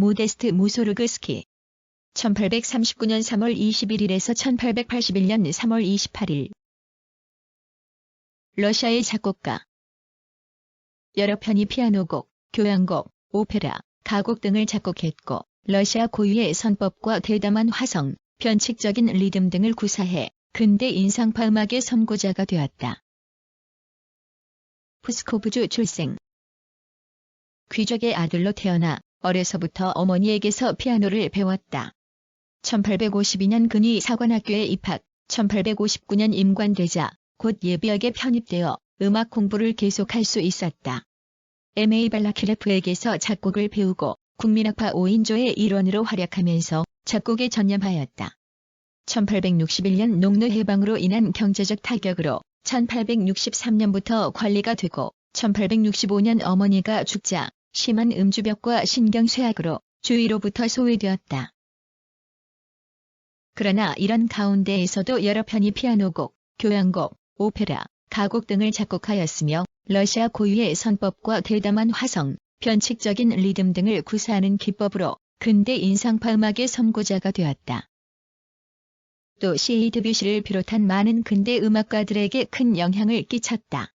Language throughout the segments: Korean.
모데스트 무소르그스키. 1839년 3월 21일에서 1881년 3월 28일. 러시아의 작곡가. 여러 편의 피아노곡, 교향곡, 오페라, 가곡 등을 작곡했고 러시아 고유의 선법과 대담한 화성, 변칙적인 리듬 등을 구사해 근대 인상파 음악의 선구자가 되었다. 푸스코브주 출생. 귀족의 아들로 태어나 어려서부터 어머니에게서 피아노를 배웠다. 1852년 근위 사관학교에 입학, 1859년 임관되자 곧 예비역에 편입되어 음악 공부를 계속할 수 있었다. M.A. 발라키레프에게서 작곡을 배우고 국민학파 5인조의 일원으로 활약하면서 작곡에 전념하였다. 1861년 농노 해방으로 인한 경제적 타격으로 1863년부터 관리가 되고 1865년 어머니가 죽자 심한 음주벽과 신경쇠약으로 주위로부터 소외되었다. 그러나 이런 가운데에서도 여러 편의 피아노곡, 교향곡, 오페라, 가곡 등을 작곡하였으며 러시아 고유의 선법과 대담한 화성, 변칙적인 리듬 등을 구사하는 기법으로 근대 인상파 음악의 선구자가 되었다. 또 시이 드뷔시를 비롯한 많은 근대 음악가들에게 큰 영향을 끼쳤다.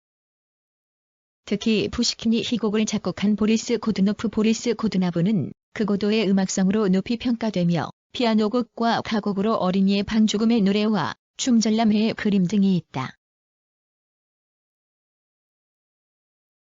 특히 푸시킨이 희곡을 작곡한 보리스 고드노프 보리스 고드나브는 그 고도의 음악성으로 높이 평가되며 피아노곡과 가곡으로 어린이의 반죽음의 노래와 춤전람회의 그림 등이 있다.